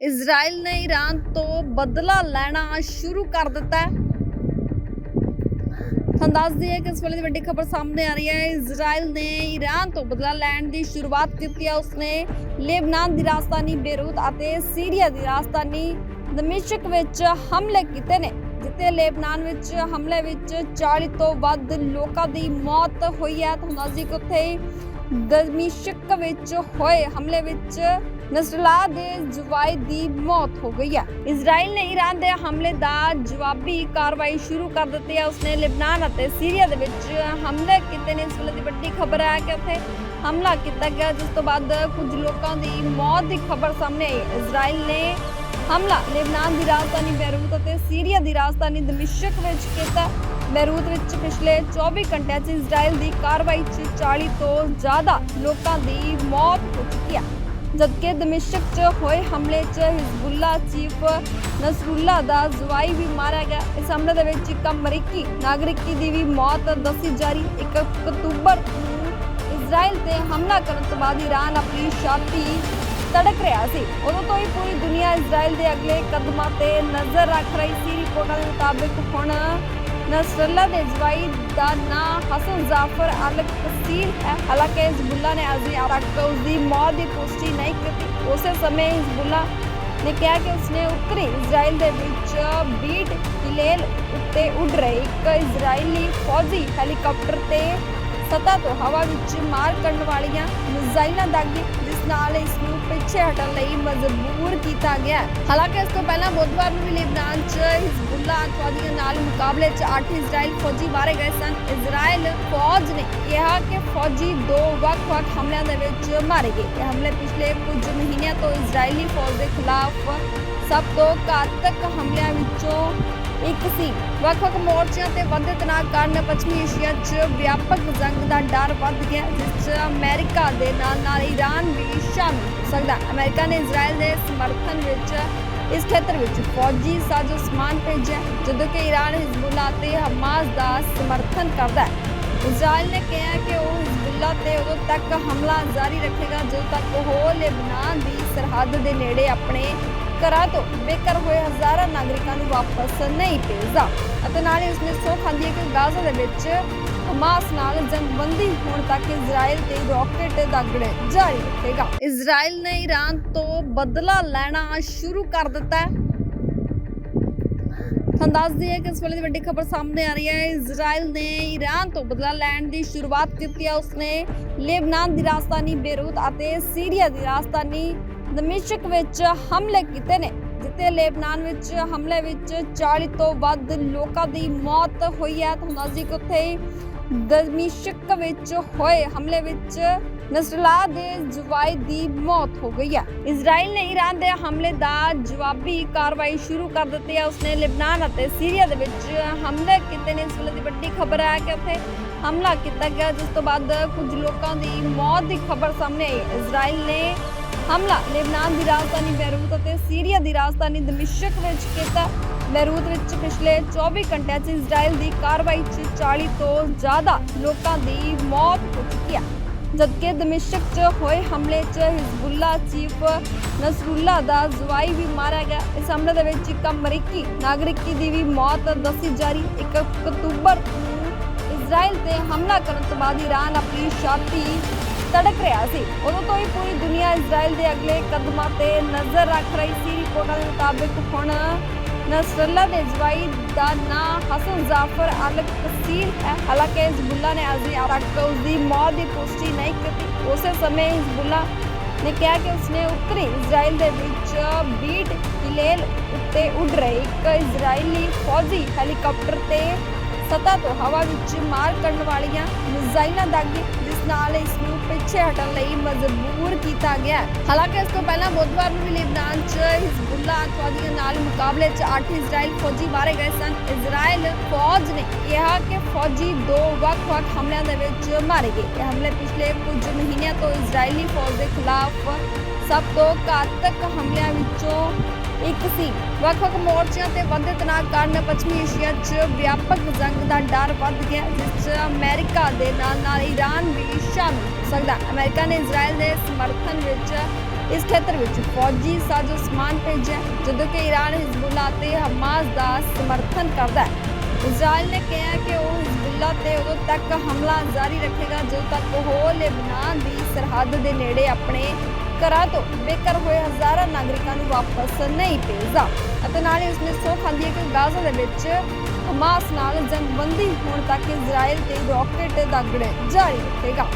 Israel ਨੇ Iran ਤੋਂ ਬਦਲਾ ਲੈਣਾ ਸ਼ੁਰੂ ਕਰ ਦਿੱਤਾ ਹੈ। ਤੁਹਾਨੂੰ ਦੱਸ ਦਈਏ ਕਿ ਇਸ ਵੇਲੇ ਦੀ ਵੱਡੀ ਖਬਰ ਸਾਹਮਣੇ ਆ ਰਹੀ ਹੈ। ਇਜ਼ਰਾਈਲ ਨੇ ਈਰਾਨ ਤੋਂ ਬਦਲਾ ਲੈਣ ਦੀ ਸ਼ੁਰੂਆਤ ਕੀਤੀ ਹੈ। ਉਸਨੇ ਲੇਬਨਾਨ ਦੀ ਰਾਜਧਾਨੀ ਬੇਰੂਤ ਅਤੇ ਸੀਰੀਆ ਦੀ ਰਾਜਧਾਨੀ ਦਮਿਸ਼ਕ ਵਿੱਚ ਹਮਲੇ ਕੀਤੇ ਨੇ, ਜਿੱਥੇ ਲੇਬਨਾਨ ਵਿੱਚ ਹਮਲੇ ਵਿੱਚ 40 ਤੋਂ ਵੱਧ ਲੋਕਾਂ ਦੀ ਮੌਤ ਹੋਈ ਹੈ। ਤੁਹਾਨੂੰ ਦੱਸ ਦਈਏ ਕਿ ਉੱਥੇ ਦਮਿਸ਼ਕ ਵਿੱਚ ਹੋਏ ਹਮਲੇ ਵਿੱਚ ਨਸਰਲਾ ਦੇ ਜਵਾਈ ਦੀ ਮੌਤ ਹੋ ਗਈ ਹੈ। ਇਜ਼ਰਾਈਲ ਨੇ ਈਰਾਨ ਦੇ ਹਮਲੇ ਦਾ ਜਵਾਬੀ ਕਾਰਵਾਈ ਸ਼ੁਰੂ ਕਰ ਦਿੱਤੀ ਹੈ। ਉਸਨੇ ਲਿਬਨਾਨ ਅਤੇ ਸੀਰੀਆ ਦੇ ਵਿੱਚ ਹਮਲੇ ਕੀਤੇ ਨੇ। ਇਸ ਵੇਲੇ ਦੀ ਵੱਡੀ ਖਬਰ ਹੈ ਕਿ ਉੱਥੇ ਹਮਲਾ ਕੀਤਾ ਗਿਆ। ਜਿਸ ਤੋਂ ਬਾਅਦ ਕੁਝ ਲੋਕਾਂ ਦੀ ਮੌਤ ਦੀ ਖਬਰ ਸਾਹਮਣੇ ਆਈ। ਇਜ਼ਰਾਈਲ ਨੇ ਹਮਲਾ ਲਿਬਨਾਨ ਦੀ ਰਾਜਧਾਨੀ ਬੈਰੂਤ ਅਤੇ ਸੀਰੀਆ ਦੀ ਰਾਜਧਾਨੀ ਦਮਿਸ਼ਕ ਵਿੱਚ ਕੀਤਾ। ਬੈਰੂਤ ਵਿੱਚ ਪਿਛਲੇ 24 ਘੰਟਿਆਂ 'ਚ ਇਜ਼ਰਾਈਲ ਦੀ ਕਾਰਵਾਈ 'ਚ 40 ਤੋਂ ਜ਼ਿਆਦਾ ਲੋਕਾਂ ਦੀ ਮੌਤ ਹੋ ਚੁੱਕੀ ਹੈ। ਜਦਕਿ ਦਮਿਸ਼ਕ 'ਚ ਹੋਏ ਹਮਲੇ 'ਚ ਹਿਜ਼ਬੁੱਲਾ ਚੀਫ ਨਸਰੁੱਲਾ ਦਾ ਜਵਾਈ ਵੀ ਮਾਰਿਆ ਗਿਆ। ਇਸ ਹਮਲੇ ਦੇ ਵਿੱਚ ਇੱਕ ਅਮਰੀਕੀ ਨਾਗਰਿਕ ਦੀ ਵੀ ਮੌਤ ਦੱਸੀ ਜਾ ਰਹੀ। 1 ਅਕਤੂਬਰ ਨੂੰ ਇਜ਼ਰਾਈਲ ਤੇ ਹਮਲਾ ਕਰਨ ਤੋਂ ਬਾਅਦ ਈਰਾਨ ਆਪਣੀ ਛਾਤੀ ਤੜਕ ਰਿਹਾ ਸੀ। ਉਦੋਂ ਤੋਂ ਹੀ ਪੂਰੀ ਦੁਨੀਆ ਇਜ਼ਰਾਈਲ ਦੇ ਅਗਲੇ ਕਦਮਾਂ ਤੇ ਨਜ਼ਰ ਰੱਖ ਰਹੀ ਸੀ। ਰਿਪੋਰਟਾਂ ਦੇ ਮੁਤਾਬਕ ਹੁਣ ਨਸਰੱਲਾ ਦੇ ਜਵਾਈ ਦਾ ਨਾਂ ਹਸਨ ਜ਼ਾਫਰ ਅਲ ਕਸੀਰ ਹੈ। ਹਾਲਾਂਕਿ ਹਿਜ਼ਬੁੱਲਾ ਨੇ ਅਜੇ ਤੱਕ ਦੀ ਮੌਤ ਦੀ ਪੁਸ਼ਟੀ ਨਹੀਂ ਕੀਤੀ। ਉਸੇ ਸਮੇਂ ਹਿਜ਼ਬੁੱਲਾ ਨੇ ਕਿਹਾ ਕਿ ਉਸਨੇ ਉੱਤਰੀ ਇਜ਼ਰਾਈਲ ਦੇ ਵਿੱਚ ਬੀਟ ਹਿਲੇਲ ਉੱਤੇ ਉੱਡ ਰਹੇ। ਇੱਕ ਇਜ਼ਰਾਈਲੀ ਫੌਜੀ ਹੈਲੀਕਾਪਟਰ ਤੇ ਸਤ੍ਹਾ ਤੋਂ ਹਵਾ ਵਿੱਚ ਮਾਰ ਕਰਨ ਵਾਲੀਆਂ ਮਿਜ਼ਾਈਲਾਂ ਦਾਗੀ ਜਿਸ ਨਾਲ ਇਸ ਨੂੰ ਪਿੱਛੇ ਹਟਣ ਲਈ ਮਜਬੂਰ ਕੀਤਾ ਗਿਆ ਹਾਲਾਂਕਿ ਇਸ ਤੋਂ ਪਹਿਲਾਂ ਬੁੱਧਵਾਰ ਨੂੰ ਵੀ ਲਿਬਨਾਨ 'ਚ ਹਿਜ਼ਬੁੱਲਾ ਅੱਤਵਾਦੀਆਂ ਨਾਲ ਮੁਕਾਬਲੇ 'ਚ 8 ਇਜ਼ਰਾਈਲ ਫੌਜੀ ਮਾਰੇ ਗਏ ਸਨ। ਇਜ਼ਰਾਈਲ ਫੌਜ ਨੇ ਕਿਹਾ ਕਿ ਫੌਜੀ ਦੋ ਵੱਖ-ਵੱਖ ਹਮਲਿਆਂ ਦੇ ਵਿੱਚ ਮਾਰੇ ਗਏ। ਇਹ ਹਮਲੇ ਪਿਛਲੇ ਕੁਝ ਮਹੀਨਿਆਂ ਤੋਂ ਇਜ਼ਰਾਈਲੀ ਫੌਜ ਦੇ ਖਿਲਾਫ ਸਭ ਤੋਂ ਘਾਤਕ ਹਮਲਿਆਂ ਵਿੱਚੋਂ ਇੱਕ ਸੀ ਵੱਖ-ਵੱਖ ਮੋਰਚਿਆਂ ਤੇ ਵਧਦੇ ਤਣਾਅ ਕਾਰਨ ਪੱਛਮੀ ਏਸ਼ੀਆ 'ਚ ਵਿਆਪਕ ਜੰਗ ਦਾ ਡਰ ਵੱਧ ਗਿਆ, ਜਿਸ 'ਚ ਅਮਰੀਕਾ ਦੇ ਨਾਲ-ਨਾਲ ਈਰਾਨ ਵੀ ਸ਼ਾਮਿਲ ਹੋ ਸਕਦਾ ਹੈ। ਅਮਰੀਕਾ ਨੇ ਇਜ਼ਰਾਈਲ ਦੇ ਸਮਰਥਨ ਵਿੱਚ, ਇਸ ਖੇਤਰ ਵਿੱਚ ਫੌਜੀ ਸਾਜ਼ੋ ਸਮਾਨ ਭੇਜਿਆ, ਜਦੋਂ ਕਿ ਈਰਾਨ ਹਿਜ਼ਬੁੱਲਾ ਤੇ ਹਮਾਸ ਦਾ ਸਮਰਥਨ ਕਰਦਾ ਹੈ ਇਜ਼ਰਾਈਲ ਨੇ ਕਿਹਾ ਕਿ ਉਹ ਹਿਜ਼ਬੁੱਲਾ ਤੇ ਉਦੋਂ ਤੱਕ ਹਮਲਾ ਜਾਰੀ ਰੱਖੇਗਾ, ਜਦੋਂ ਤੱਕ ਉਹ ਲੈਬਨਾਨ ਦੀ ਸਰਹੱਦ ਦੇ ਨੇੜੇ ਆਪਣੇ ਘਰਾਂ ਤੋਂ ਬੇਘਰ ਹੋਏ ਹਜ਼ਾਰਾਂ ਨਾਗਰਿਕਾਂ ਨੂੰ ਵਾਪਸ ਨਹੀਂ ਭੇਜਦਾ। ਅਤੇ ਨਾਲ ਹੀ ਉਸਨੇ ਸੌ ਖਾਂਦੀ ਹੈ ਕਿ ਗਾਜ਼ਾ ਦੇ ਵਿੱਚ ਹਮਾਸ ਨਾਲ ਜੰਗਬੰਦੀ ਹੋਣ ਤੱਕ ਇਜ਼ਰਾਈਲ ਤੇ ਰਾਕੇਟ ਦਾਗੜੇ ਜਾਰੀ ਰੱਖੇਗਾ। ਇਜ਼ਰਾਈਲ ਨੇ ਈਰਾਨ ਤੋਂ ਬਦਲਾ ਲੈਣਾ ਸ਼ੁਰੂ ਕਰ ਦਿੱਤਾ ਹੈ। ਤੁਹਾਨੂੰ ਦੱਸ ਦਈਏ ਕਿ ਇਸ ਵੇਲੇ ਦੀ ਵੱਡੀ ਖਬਰ ਸਾਹਮਣੇ ਆ ਰਹੀ ਹੈ। ਇਜ਼ਰਾਈਲ ਨੇ ਈਰਾਨ ਤੋਂ ਬਦਲਾ ਲੈਣ ਦੀ ਸ਼ੁਰੂਆਤ ਕੀਤੀ ਹੈ। ਉਸਨੇ ਲੇਬਨਾਨ ਦੀ ਰਾਜਧਾਨੀ ਬੇਰੂਤ ਅਤੇ ਸੀਰੀਆ ਦੀ ਰਾਜਧਾਨੀ ਦਮਿਸ਼ਕ ਵਿੱਚ ਹਮਲੇ ਕੀਤੇ ਨੇ, ਜਿੱਥੇ ਲੇਬਨਾਨ ਵਿੱਚ ਹਮਲੇ ਵਿੱਚ 40 ਤੋਂ ਵੱਧ ਲੋਕਾਂ ਦੀ ਮੌਤ ਹੋਈ ਹੈ। ਤੁਹਾਨੂੰ ਦੱਸ ਕਿ ਉੱਥੇ ਦਮਿਸ਼ਕ ਵਿੱਚ ਹੋਏ, ਹਮਲੇ ਵਿੱਚ ਨਸਰਲਾ ਦੇ ਜਵਾਈ ਦੀ ਮੌਤ ਹੋ ਗਈ ਹੈ। ਇਜ਼ਰਾਈਲ ਨੇ ਈਰਾਨ ਦੇ ਹਮਲੇ ਦਾ ਜਵਾਬੀ ਕਾਰਵਾਈ ਸ਼ੁਰੂ ਕਰ ਦਿੱਤੀ ਹੈ। ਉਸਨੇ ਲਿਬਨਾਨ ਅਤੇ ਸੀਰੀਆ ਦੇ ਵਿੱਚ ਹਮਲੇ ਕੀਤੇ ਨੇ। ਇਸ ਵੇਲੇ ਦੀ ਵੱਡੀ ਖਬਰ ਹੈ ਕਿ ਉੱਥੇ ਹਮਲਾ ਕੀਤਾ ਗਿਆ, ਜਿਸ ਤੋਂ ਬਾਅਦ ਕੁਝ ਲੋਕਾਂ ਦੀ ਮੌਤ ਦੀ ਖਬਰ ਸਾਹਮਣੇ ਆਈ। ਇਜ਼ਰਾਈਲ ਨੇ ਹਮਲਾ ਲਿਬਨਾਨ ਦੀ ਰਾਜਧਾਨੀ ਬੈਰੂਤ ਅਤੇ ਸੀਰੀਆ ਦੀ ਰਾਜਧਾਨੀ ਦਮਿਸ਼ਕ ਵਿੱਚ ਕੀਤਾ। ਬੈਰੂਤ ਵਿੱਚ ਪਿਛਲੇ 24 ਘੰਟਿਆਂ 'ਚ ਇਜ਼ਰਾਈਲ ਦੀ ਕਾਰਵਾਈ 'ਚ 40 ਤੋਂ ਜ਼ਿਆਦਾ ਲੋਕਾਂ ਦੀ ਮੌਤ ਹੋ ਚੁੱਕੀ ਹੈ। ਜਦਕਿ ਦਮਿਸ਼ਕ 'ਚ ਹੋਏ ਹਮਲੇ 'ਚ ਹਿਜ਼ਬੁੱਲਾ ਚੀਫ ਨਸਰੁੱਲਾ ਦਾ ਜਵਾਈ ਵੀ ਮਾਰਿਆ ਗਿਆ। ਇਸ ਹਮਲੇ ਦੇ ਵਿੱਚ ਇੱਕ ਅਮਰੀਕੀ ਨਾਗਰਿਕ ਦੀ ਵੀ ਮੌਤ ਦੱਸੀ ਜਾ ਰਹੀ। 1 ਅਕਤੂਬਰ ਨੂੰ ਇਜ਼ਰਾਈਲ ਤੇ ਹਮਲਾ ਕਰਨ ਤੋਂ ਬਾਅਦ ਈਰਾਨ ਆਪਣੀ ਛਾਤੀ ਤੜਕ ਰਿਹਾ ਸੀ। ਉਦੋਂ ਤੋਂ ਹੀ ਪੂਰੀ ਦੁਨੀਆ ਇਜ਼ਰਾਈਲ ਦੇ ਅਗਲੇ ਕਦਮਾਂ ਤੇ ਨਜ਼ਰ ਰੱਖ ਰਹੀ ਸੀ। ਰਿਪੋਰਟਾਂ ਦੇ ਮੁਤਾਬਕ ਹੁਣ ਨਸਰੱਲਾ ਦੇ ਜਵਾਈ ਦਾ ਨਾਂ ਹਸਨ ਜ਼ਾਫਰ ਅਲ ਕਸੀਰ ਹੈ। ਹਾਲਾਂਕਿ ਹਿਜ਼ਬੁੱਲਾ ਨੇ ਅਜੇ ਤੱਕ ਉਸ ਦੀ ਮੌਤ ਦੀ ਪੁਸ਼ਟੀ ਨਹੀਂ ਕੀਤੀ। ਉਸੇ ਸਮੇਂ ਹਿਜ਼ਬੁੱਲਾ ਨੇ ਕਿਹਾ ਕਿ ਉਸਨੇ ਉੱਤਰੀ ਇਜ਼ਰਾਈਲ ਦੇ ਵਿੱਚ ਬੀਟ ਹਿਲੇਲ ਉੱਤੇ ਉੱਡ ਰਹੇ ਇੱਕ ਇਜ਼ਰਾਈਲੀ ਫੌਜੀ ਹੈਲੀਕਾਪਟਰ ਤੇ ਸਤ੍ਹਾ ਤੋਂ ਹਵਾ ਵਿੱਚ ਮਾਰ ਕਰਨ ਵਾਲੀਆਂ ਮਿਜ਼ਾਈਲਾਂ ਦਾਗੀ ਜਿਸ ਨਾਲ ਇਸ ਨੂੰ ਪਿੱਛੇ ਹਟਣ ਲਈ ਮਜਬੂਰ ਕੀਤਾ ਗਿਆ ਹਾਲਾਂਕਿ ਇਸ ਤੋਂ ਪਹਿਲਾਂ ਬੁੱਧਵਾਰ ਨੂੰ ਵੀ ਲਿਬਨਾਨ 'ਚ ਹਿਜ਼ਬੁੱਲਾ ਅੱਤਵਾਦੀਆਂ ਨਾਲ ਮੁਕਾਬਲੇ 'ਚ 8 ਇਜ਼ਰਾਈਲ ਫੌਜੀ ਮਾਰੇ ਗਏ ਸਨ। ਇਜ਼ਰਾਈਲ ਫੌਜ ਨੇ ਕਿਹਾ ਕਿ ਫੌਜੀ ਦੋ ਵੱਖ-ਵੱਖ ਹਮਲਿਆਂ ਦੇ ਵਿੱਚ ਮਾਰੇ ਗਏ। ਇਹ ਹਮਲੇ ਪਿਛਲੇ ਕੁਝ ਮਹੀਨਿਆਂ ਤੋਂ ਇਜ਼ਰਾਈਲੀ ਫੌਜ ਦੇ ਖਿਲਾਫ ਸਭ ਤੋਂ ਘਾਤਕ ਹਮਲਿਆਂ ਵਿੱਚੋਂ ਇੱਕ ਸੀ ਵੱਖ-ਵੱਖ ਮੋਰਚਿਆਂ ਤੇ ਵਧਦੇ ਤਣਾਅ ਕਾਰਨ ਪੱਛਮੀ ਏਸ਼ੀਆ 'ਚ ਵਿਆਪਕ ਜੰਗ ਦਾ ਡਰ ਵੱਧ ਗਿਆ, ਜਿਸ 'ਚ ਅਮਰੀਕਾ ਦੇ ਨਾਲ-ਨਾਲ ਈਰਾਨ ਵੀ ਸ਼ਾਮਿਲ ਹੋ ਸਕਦਾ ਹੈ। ਅਮਰੀਕਾ ਨੇ ਇਜ਼ਰਾਈਲ ਦੇ ਸਮਰਥਨ ਵਿੱਚ ਇਸ ਖੇਤਰ ਵਿੱਚ ਫੌਜੀ ਸਾਜ਼ੋ ਸਮਾਨ ਭੇਜਿਆ, ਜਦੋਂ ਕਿ ਈਰਾਨ ਹਿਜ਼ਬੁੱਲਾ ਤੇ ਹਮਾਸ ਦਾ ਸਮਰਥਨ ਕਰਦਾ ਹੈ ਇਜ਼ਰਾਈਲ ਨੇ ਕਿਹਾ ਕਿ ਉਹ ਹਿਜ਼ਬੁੱਲਾ ਤੇ ਉਦੋਂ ਤੱਕ ਹਮਲਾ ਜਾਰੀ ਰੱਖੇਗਾ, ਜਦੋਂ ਤੱਕ ਉਹ ਲੈਬਨਾਨ ਦੀ ਸਰਹੱਦ ਦੇ ਨੇੜੇ ਆਪਣੇ ਘਰਾਂ ਤੋਂ ਬੇਘਰ ਹੋਏ ਹਜ਼ਾਰਾਂ ਨਾਗਰਿਕਾਂ ਨੂੰ ਵਾਪਸ ਨਹੀਂ ਭੇਜਦਾ। ਅਤੇ ਨਾਲ ਹੀ ਉਸਨੇ ਸੋ ਖਾਂਦੀ ਹੈ ਕਿ ਗਾਜ਼ਾ ਦੇ ਵਿੱਚ ਹਮਾਸ ਨਾਲ ਜੰਗਬੰਦੀ ਹੋਣ ਤੱਕ ਇਜ਼ਰਾਈਲ ਤੇ ਰਾਕੇਟ ਦਾਗਣੇ ਜਾਰੀ ਰੱਖੇਗਾ।